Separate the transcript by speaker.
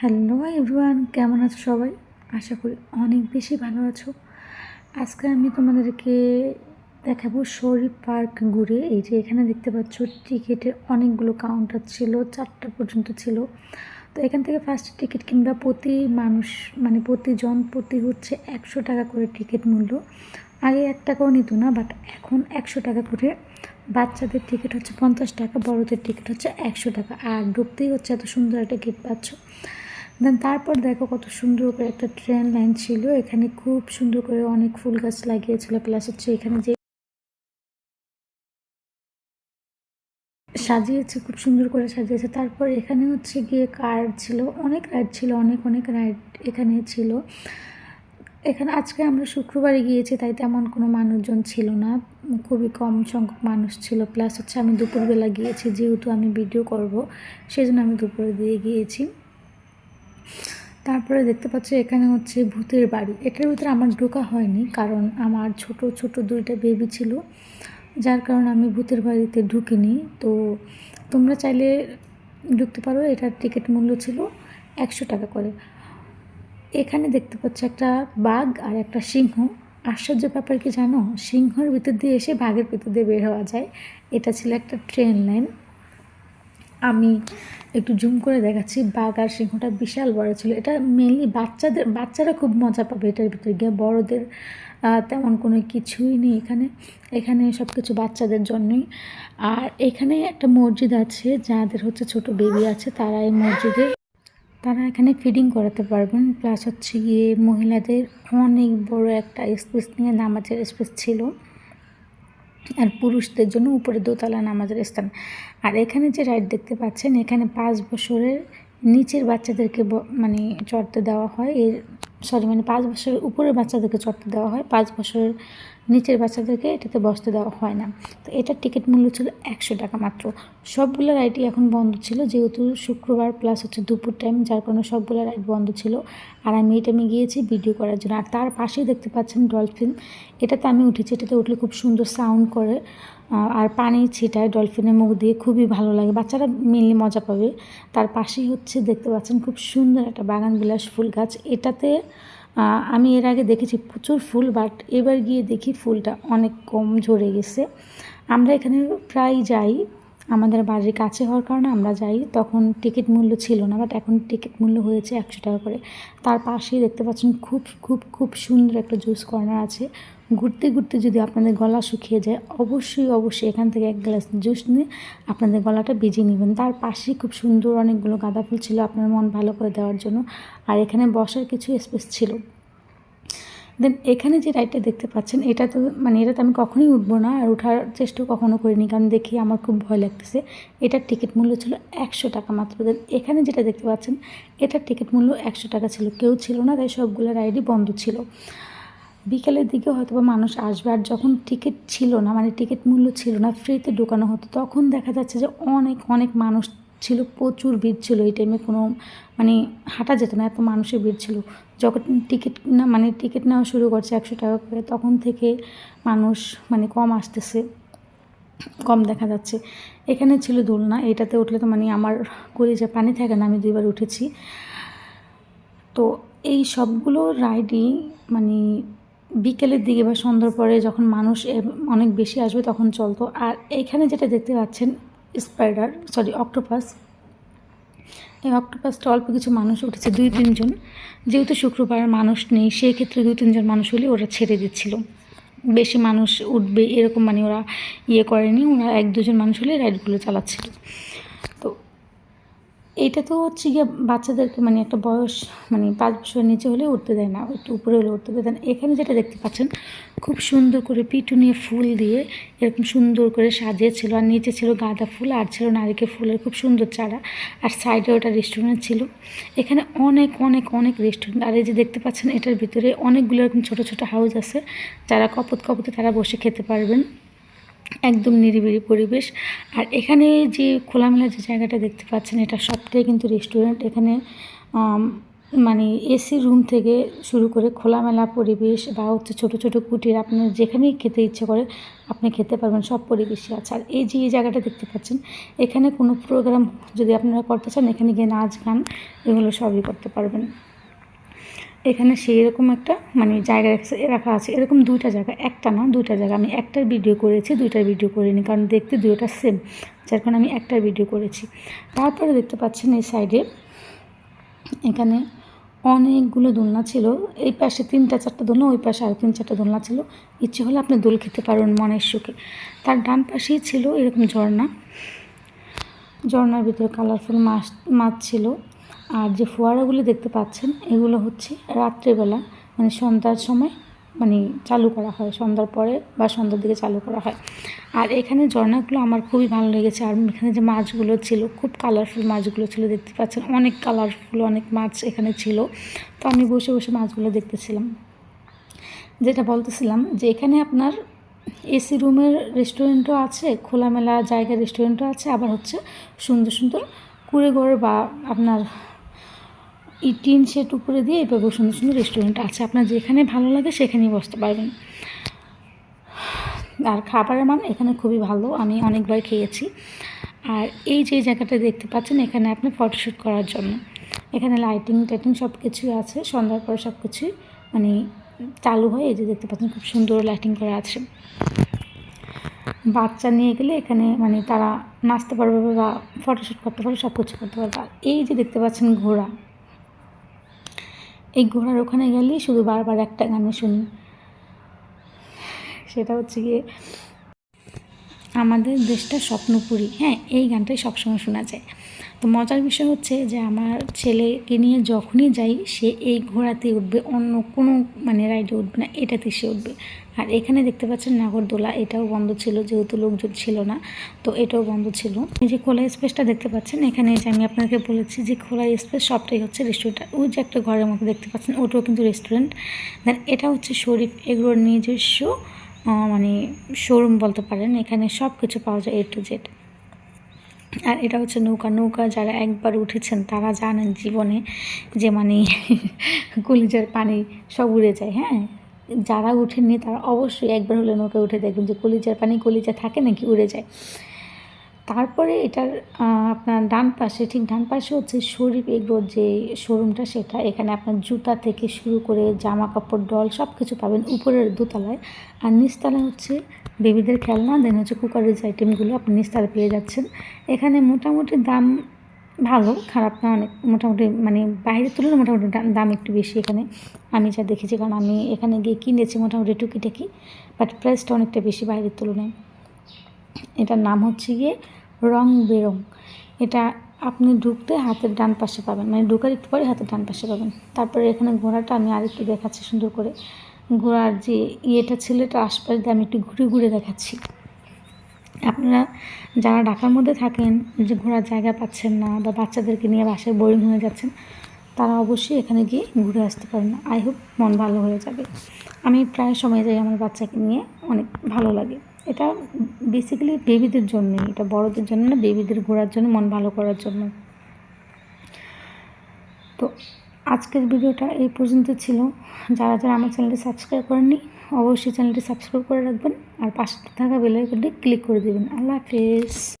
Speaker 1: Hello everyone, কেমন আছো সবাই? আশা করি অনেক বেশি ভালো আছো। আজকে আমি তোমাদেরকে দেখাবো শরীফ পার্ক ঘুরে। এই যে এখানে দেখতে পাচ্ছ, টিকিটের অনেকগুলো কাউন্টার ছিল, চারটা পর্যন্ত ছিল। তো এখান থেকে ফার্স্ট টিকিট কিনবা প্রতি মানুষ মানে প্রতিজন, প্রতি হচ্ছে একশো টাকা করে টিকিট মূল্য। আগে এক টাকাও নিত না বাট এখন একশো টাকা করে। বাচ্চাদের টিকিট হচ্ছে পঞ্চাশ টাকা, বড়দের টিকিট হচ্ছে একশো টাকা। আর ঢুকতেই হচ্ছে, এত সুন্দর একটা গেট পাচ্ছ। দেন তারপর দেখো কত সুন্দর করে একটা ট্রেন লাইন ছিল। এখানে খুব সুন্দর করে অনেক ফুল গাছ লাগিয়েছিল। প্লাস হচ্ছে এখানে যে সাজিয়েছে, খুব সুন্দর করে সাজিয়েছে। তারপর এখানে হচ্ছে গিয়ে কার ছিল। অনেক রাইড ছিল, অনেক অনেক রাইড এখানে ছিল। এখানে আজকে আমরা শুক্রবারে গিয়েছি, তাই তেমন কোনো মানুষজন ছিল না। খুবই কম সংখ্যক মানুষ ছিল। প্লাস হচ্ছে আমি দুপুরবেলা গিয়েছি, যেহেতু আমি ভিডিও করব সেই জন্য আমি দুপুরে দিয়ে গিয়েছি। তারপরে দেখতে পাচ্ছি এখানে হচ্ছে ভূতের বাড়ি। এটার ভিতরে আমার ঢোকা হয়নি, কারণ আমার ছোট ছোট দুইটা বেবি ছিল, যার কারণে আমি ভূতের বাড়িতে ঢুকিনি। তো তোমরা চাইলে ঢুকতে পারো, এটার টিকিট মূল্য ছিল একশো টাকা করে। এখানে দেখতে পাচ্ছ একটা বাঘ আর একটা সিংহ। আশ্চর্য ব্যাপার কি জানো? সিংহর ভিতর দিয়ে এসে বাঘের ভিতর দিয়ে বের হওয়া যায়। এটা ছিল একটা ট্রেন লাইন। আমি একটু জুম করে দেখাচ্ছি। বাঘ আর সিংহটা বিশাল বড় ছিল। এটা মেনলি বাচ্চাদের, বাচ্চারা খুব মজা পাবে এটার ভিতরে গিয়ে। বড়দের তেমন কোনো কিছুই নেই এখানে। এখানে সব কিছু বাচ্চাদের জন্যই। আর এখানে একটা মসজিদ আছে, যাদের হচ্ছে ছোট বেবি আছে, তারা এই মসজিদে, তারা এখানে ফিডিং করাতে পারবেন। প্লাস হচ্ছে গিয়ে মহিলাদের অনেক বড় একটা স্পেস নিয়ে নামাজের স্পেস ছিল। আর পুরুষদের জন্য উপরে দোতলা নামাজের স্থান। আর এখানে যে রাইড দেখতে পাচ্ছেন, এখানে পাঁচ বছরের নিচের বাচ্চাদেরকে মানে চড়তে দেওয়া হয়। এর সরি মানে পাঁচ বছরের উপরের বাচ্চাদেরকে চড়তে দেওয়া হয়, পাঁচ বছরের নিচের বাচ্চাদেরকে এটাতে বসতে দেওয়া হয় না। তো এটার টিকিট মূল্য ছিল একশো টাকা মাত্র। সবগুলো রাইডই এখন বন্ধ ছিল, যেহেতু শুক্রবার প্লাস হচ্ছে দুপুর টাইম যার কারণে সবগুলো রাইড বন্ধ ছিল। আর আমি এই টাইমে গিয়েছি ভিডিও করার জন্য। আর তার পাশেই দেখতে পাচ্ছেন ডলফিন এটাতে আমি উঠেছি, এটাতে উঠলে খুব সুন্দর সাউন্ড করে। আর পানি ছিটায় ডলফিনের মুখ দিয়ে খুবই ভালো লাগে। বাচ্চারা মেনলি মজা পাবে। তার পাশেই হচ্ছে দেখতে পাচ্ছেন খুব সুন্দর একটা বাগান, বিলাস ফুল গাছ। এটাতে আমি এর আগে দেখেছি প্রচুর ফুল বাট এবার গিয়ে দেখি ফুলটা অনেক কম ঝরে গেছে। আমরা এখানে প্রায় যাই। আমাদের বাড়ির কাছে হওয়ার কারণে আমরা যাই। তখন টিকিট মূল্য ছিল না বাট এখন টিকিট মূল্য হয়েছে একশো টাকা করে। তার পাশেই দেখতে পাচ্ছেন খুব খুব খুব সুন্দর একটা জুস কর্নার আছে। ঘুরতে ঘুরতে যদি আপনাদের গলা শুকিয়ে যায়, অবশ্যই অবশ্যই এখান থেকে এক গ্লাস জুস নিয়ে আপনাদের গলাটা ভিজিয়ে নেবেন। তার পাশেই খুব সুন্দর অনেকগুলো গাঁদা ফুল ছিল আপনার মন ভালো করে দেওয়ার জন্য। আর এখানে বসার কিছু স্পেস ছিল। দেন এখানে যে রাইডটা দেখতে পাচ্ছেন, এটা তো মানে এটাতে আমি কখনোই উঠবো না আর ওঠার চেষ্টাও কখনো করিনি কারণ দেখি আমার খুব ভয় লাগতেছে। এটার টিকিট মূল্য ছিল একশো টাকা মাত্র। দেন এখানে যেটা দেখতে পাচ্ছেন, এটার টিকিট মূল্য একশো টাকা ছিল। কেউ ছিল না, তাই সবগুলো রাইডই বন্ধ ছিল। বিকেলের দিকে হয়তো বা মানুষ আসবে, আর যখন টিকিট ছিল না মানে টিকিট মূল্য ছিল না ফ্রিতে ঢোকানো হতো, তখন দেখা যাচ্ছে যে অনেক অনেক মানুষ ছিল, প্রচুর ভিড় ছিল। এই টাইমে কোনো মানে হাঁটা যেত না, এত মানুষের ভিড় ছিল। যখন টিকিট না মানে টিকিট নেওয়া শুরু করছে একশো টাকা করে, তখন থেকে মানুষ মানে কম আসতেছে, কম দেখা যাচ্ছে। এখানে ছিল দোলনা, এটাতে উঠলে তো মানে আমার যে পানি থাকে না, আমি দুইবার উঠেছি। তো এই সবগুলো রাইডই মানে বিকেলের দিকে বা সন্ধ্যার পরে যখন মানুষ অনেক বেশি আসবে তখন চলতো। আর এইখানে যেটা দেখতে পাচ্ছেন স্পাইডার সরি অক্টোপাস এই অক্টোপাসটা অল্প কিছু মানুষ উঠেছে, দুই তিনজন। যেহেতু শুক্রবার মানুষ নেই সেই ক্ষেত্রে দুই তিনজন মানুষ হলে ওরা ছেড়ে দিচ্ছিল। বেশি মানুষ উঠবে এরকম মানে ওরা ইয়ে করেনি, ওরা এক দুজন মানুষ হলে রাইডগুলো চালাচ্ছিল। এইটা তো হচ্ছে গিয়ে বাচ্চাদেরকে মানে একটা বয়স মানে পাঁচ বছরের নিচে হলে উঠতে দেয় না, একটু উপরে হলে উঠতে দেয় না। এখানে যেটা দেখতে পাচ্ছেন, খুব সুন্দর করে পিটুনিয়ে ফুল দিয়ে এরকম সুন্দর করে সাজিয়েছিল, আর নিচে ছিল গাঁদা ফুল, আর ছিল নারিকেল ফুলের খুব সুন্দর চারা, আর সাইডে ওটা রেস্টুরেন্ট ছিল। এখানে অনেক অনেক অনেক রেস্টুরেন্ট আর এই যে দেখতে পাচ্ছেন, এটার ভিতরে অনেকগুলো এরকম ছোটো ছোটো হাউস আছে, যারা কপত, কপতে তারা বসে খেতে পারবেন। একদম নিরিবিলি পরিবেশ। আর এখানে যে খোলামেলা যে জায়গাটা দেখতে পাচ্ছেন, এটা সবটাই কিন্তু রেস্টুরেন্ট এখানে মানে এসি রুম থেকে শুরু করে খোলামেলা পরিবেশ বা হচ্ছে ছোটো ছোটো কুটির, আপনার যেখানেই খেতে ইচ্ছে করে, আপনি খেতে পারবেন, সব পরিবেশই আছে। আর এই যে এই জায়গাটা দেখতে পাচ্ছেন, এখানে কোনো প্রোগ্রাম যদি আপনারা করতে চান, এখানে গিয়ে নাচ গান, এগুলো সবই করতে পারবেন। এখানে সেই রকম একটা মানে জায়গা রাখা আছে। এরকম দুইটা জায়গা, একটা না, দুইটা জায়গা। আমি একটার ভিডিও করেছি, দুইটার ভিডিও করিনি, কারণ দেখতে দুইটা সেম যার কারণে আমি একটার ভিডিও করেছি। তারপরে দেখতে পাচ্ছেন এই সাইডে এখানে অনেকগুলো দোলনা ছিল। এই পাশে তিনটা, চারটা দোলনা, ওই পাশে আর তিন, চারটা দোলনা ছিল। ইচ্ছে হলে আপনি দোল খেতে পারবেন মনের সুখে। তার ডান পাশেই ছিল এরকম ঝর্ণা। ঝর্ণার ভিতরে কালারফুল মাছ মাছ ছিল। আর যে ফোয়ারাগুলি দেখতে পাচ্ছেন, এগুলো হচ্ছে রাত্রেবেলা মানে সন্ধ্যার সময় মানে চালু করা হয়। সন্ধ্যার পরে বা সন্ধ্যার দিকে চালু করা হয়। আর এখানে ঝর্ণাগুলো আমার খুবই ভালো লেগেছে। আর এখানে যে মাছগুলো ছিল, খুব কালারফুল মাছগুলো ছিল, দেখতে পাচ্ছেন? অনেক কালারফুল অনেক মাছ এখানে ছিল। তো আমি বসে বসে মাছগুলো দেখতেছিলাম। যেটা বলতেছিলাম যে এখানে আপনার এসি রুমের রেস্টুরেন্টও আছে, খোলামেলা জায়গার রেস্টুরেন্টও আছে, আবার হচ্ছে সুন্দর সুন্দর কুড়ে ঘর বা আপনার ই টিন সেট উপরে দিয়ে এভাবে সুন্দর সুন্দর রেস্টুরেন্ট আছে। আপনার যেখানে ভালো লাগে সেখানেই বসতে পারবেন। আর খাবারের মান এখানে খুবই ভালো, আমি অনেকবার খেয়েছি। আর এই যে জায়গাটা দেখতে পাচ্ছেন, এখানে আপনি ফটোশ্যুট করার জন্য। এখানে লাইটিং টাইটিং সব কিছুই আছে, সন্ধ্যার পরে সব কিছুই মানে চালু হয়। এই যে দেখতে পাচ্ছেন, খুব সুন্দর লাইটিং করা আছে। বাচ্চা নিয়ে গেলে এখানে মানে তারা নাচতে পারবে বা ফটোশ্যুট করতে পারবে সব কিছু করতে পারবে। এই যে দেখতে পাচ্ছেন ঘোড়া এই ঘোড়ার ওখানে গেলেই শুধু বারবার একটা গান শুনি। সেটা হচ্ছে গিয়ে আমাদের দেশটা স্বপ্নপুরী। হ্যাঁ এই গানটাই সবসময় শোনা যায়। তো মজার বিষয় হচ্ছে যে আমার ছেলেকে নিয়ে যখনই যাই, সে এই ঘোড়াতে উঠবে, অন্য কোনো মানে রাইডে উঠবে না এটাতে সে উঠবে। আর এখানে দেখতে পাচ্ছেন নাগরদোলা, এটাও বন্ধ ছিল, যেহেতু লোকজন ছিল না, তো এটাও বন্ধ ছিল। এই যে খোলা স্পেসটা দেখতে পাচ্ছেন, এখানে যে আমি আপনাকে বলেছি যে খোলা স্পেস সবটাই হচ্ছে রেস্টুরেন্ট ওই যে একটা ঘরের মতো দেখতে পাচ্ছেন, ওটাও কিন্তু রেস্টুরেন্ট দেন এটা হচ্ছে শরীফ, এগুলোর নিজস্ব মানে শোরুম বলতে পারেন, এখানে সব কিছু পাওয়া যায় এ টু জেড আর এটা হচ্ছে নৌকা। নৌকা যারা একবার উঠেছেন, তারা জানেন জীবনে যে মানে কলিজার পানি সব উড়ে যায় হ্যাঁ? যারা উঠেননি তারা অবশ্যই একবার হলে নৌকা উঠে দেখবেন যে কলিজার পানি কলিজা থাকে নাকি উড়ে যায়। তারপরে এটার আপনার ডান পাশে, ঠিক ডান পাশে হচ্ছে শরীফ এগ্রোর যে শোরুমটা সেটা, এখানে আপনার জুতা থেকে শুরু করে জামা কাপড় ডল সব কিছু পাবেন উপরের দোতলায়। আর নিচতলায় হচ্ছে বেবিদের খেলনা, দেন হচ্ছে কুকারেজ আইটেমগুলো আপনি নিচতলায় পেয়ে যাচ্ছেন। এখানে মোটামুটি দাম ভালো, খারাপ না, অনেক মোটামুটি মানে বাইরের তুলনায় মোটামুটি দাম একটু বেশি এখানে। আমি যা দেখেছি, কারণ আমি এখানে গিয়ে কিনেছি মোটামুটি টুকিটাকি, বাট প্রাইসটা অনেকটা বেশি বাইরের তুলনায়। এটার নাম হচ্ছে গিয়ে রং বেরং। এটা আপনি ঢুকতে হাতের ডান পাশে পাবেন মানে ঢুকার একটু পরে হাতের ডান পাশে পাবেন। তারপরে এখানে ঘোড়াটা আমি আরেকটু দেখাচ্ছি সুন্দর করে। ঘোড়ার যে ইয়েটা ছিল এটা আশপাশ দিয়ে আমি একটু ঘুরে ঘুরে দেখাচ্ছি। আপনারা যারা ঢাকার মধ্যে থাকেন, যে ঘোরার জায়গা পাচ্ছেন না বা বাচ্চাদেরকে নিয়ে বাসায় বোরিং হয়ে যাচ্ছেন, তারা অবশ্যই এখানে গিয়ে ঘুরে আসতে পারেন। আই হোপ মন ভালো হয়ে যাবে। আমি প্রায় সময় যাই আমার বাচ্চাকে নিয়ে, অনেক ভালো লাগে। এটা বেসিক্যালি বেবিদের জন্যই। এটা বড়দের জন্য না বেবিদের ঘোরার জন্য, মন ভালো করার জন্য। তো আজকের ভিডিওটা এই পর্যন্ত ছিল। যারা যারা আমার চ্যানেলটি সাবস্ক্রাইব করেননি, অবশ্যই চ্যানেলটি সাবস্ক্রাইব করে রাখবেন। আর পাশে থাকা বেলাইকনটি ক্লিক করে দেবেন। আল্লাহ হাফেজ।